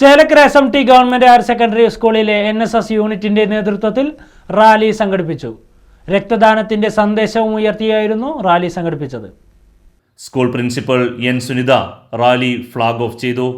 Chelakkara S M T government higher secondary സ്കൂളിലെ N S S യൂണിറ്റിന്റെ നേതൃത്വത്തിൽ rally സംഘടിപ്പിച്ചു. രക്തദാനത്തിന്റെ സന്ദേശവും ഉയർത്തിയായിരുന്നു റാലി സംഘടിപ്പിച്ചത്. School principal N Sunitha rally flag off ചെയ്തു.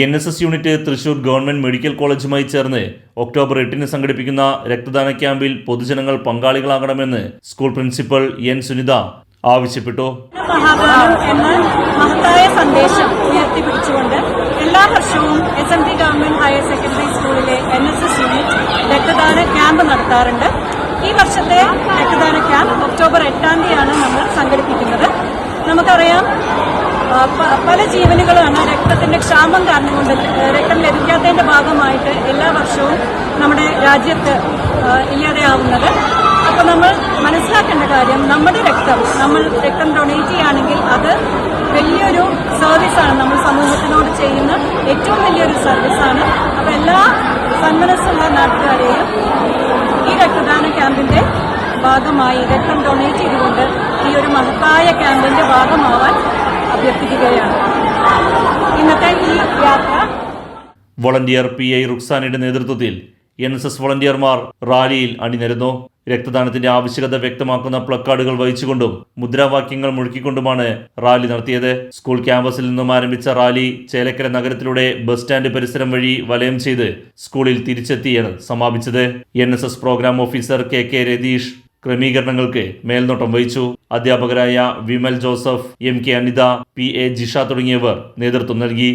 N S S unit Thrissur government medical കോളേജുമായി ചേർന്ന് ഒക്ടോബർ എട്ടിന് സംഘടിപ്പിക്കുന്ന രക്തദാന ക്യാമ്പിൽ പൊതുജനങ്ങൾ പങ്കാളികളാകണമെന്ന് സ്കൂൾ പ്രിൻസിപ്പൽ എൻ സുനിത ആവശ്യപ്പെട്ടു. മഹത്തായ സന്ദേശം ഉയർത്തിപ്പിടിച്ചുകൊണ്ട് എല്ലാ വർഷവും S M T government higher secondary സ്കൂളിലെ എൻ എസ് എസ് യൂണിറ്റ് രക്തദാന ക്യാമ്പ് നടത്താറുണ്ട്. ഈ വർഷത്തെ രക്തദാന ക്യാമ്പ് ഒക്ടോബർ എട്ടാം തീയതിയാണ് നമ്മൾ സംഘടിപ്പിക്കുന്നത്. നമുക്കറിയാം പല ജീവനുകളാണ് രക്തത്തിന്റെ ക്ഷാമം കാരണം കൊണ്ട് രക്തം ലഭിക്കാത്തതിന്റെ ഭാഗമായിട്ട് എല്ലാ വർഷവും നമ്മുടെ രാജ്യത്ത് ഇല്ലാതെയാവുന്നത്. അപ്പോൾ നമ്മൾ മനസ്സിലാക്കേണ്ട കാര്യം നമ്മുടെ രക്തം നമ്മൾ രക്തം ഡൊണേറ്റ് ചെയ്യുകയാണെങ്കിൽ അത് വലിയൊരു സർവീസാണ് നമ്മൾ സമൂഹത്തിനോട് ചെയ്യുന്ന ഏറ്റവും വലിയൊരു സർവീസാണ് അപ്പോൾ എല്ലാ സന്മനസ്സുള്ള നാട്ടുകാരെയും ഈ രക്തദാന ക്യാമ്പിന്റെ ഭാഗമായി രക്തം ഡൊണേറ്റ് ചെയ്തുകൊണ്ട് ഈ ഒരു മഹത്തായ ക്യാമ്പിന്റെ ഭാഗമാവാൻ അഭ്യർത്ഥിക്കുകയാണ്. ഇന്നത്തെ ഈ യാത്ര വോളണ്ടിയർ പി ഐ റുക്സാനയുടെ നേതൃത്വത്തിൽ എൻ എസ് എസ് വളണ്ടിയർമാർ റാലിയിൽ അണിനിരന്നു. രക്തദാനത്തിന്റെ ആവശ്യകത വ്യക്തമാക്കുന്ന പ്ലക്കാർഡുകൾ വഹിച്ചുകൊണ്ടും മുദ്രാവാക്യങ്ങൾ മുഴക്കിക്കൊണ്ടുമാണ് റാലി നടത്തിയത്. സ്കൂൾ ക്യാമ്പസിൽ നിന്നും ആരംഭിച്ച റാലി ചേലക്കര നഗരത്തിലൂടെ ബസ് സ്റ്റാൻഡ് പരിസരം വഴി വലയം ചെയ്ത് സ്കൂളിൽ തിരിച്ചെത്തിയാണ് സമാപിച്ചത്. N program officer K K Ratheesh ക്രമീകരണങ്ങൾക്ക് മേൽനോട്ടം വഹിച്ചു. അധ്യാപകരായ Vimal Joseph M K Anitha P A Jisha തുടങ്ങിയവർ നേതൃത്വം നൽകി.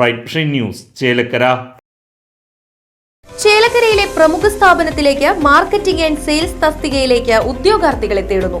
Right news Chelakkara. ചേലക്കരയിലെ പ്രമുഖ സ്ഥാപനത്തിലേക്ക് മാർക്കറ്റിംഗ് ആൻഡ് സെയിൽസ് തസ്തികയിലേക്ക് ഉദ്യോഗാർത്ഥികളെ തേടുന്നു.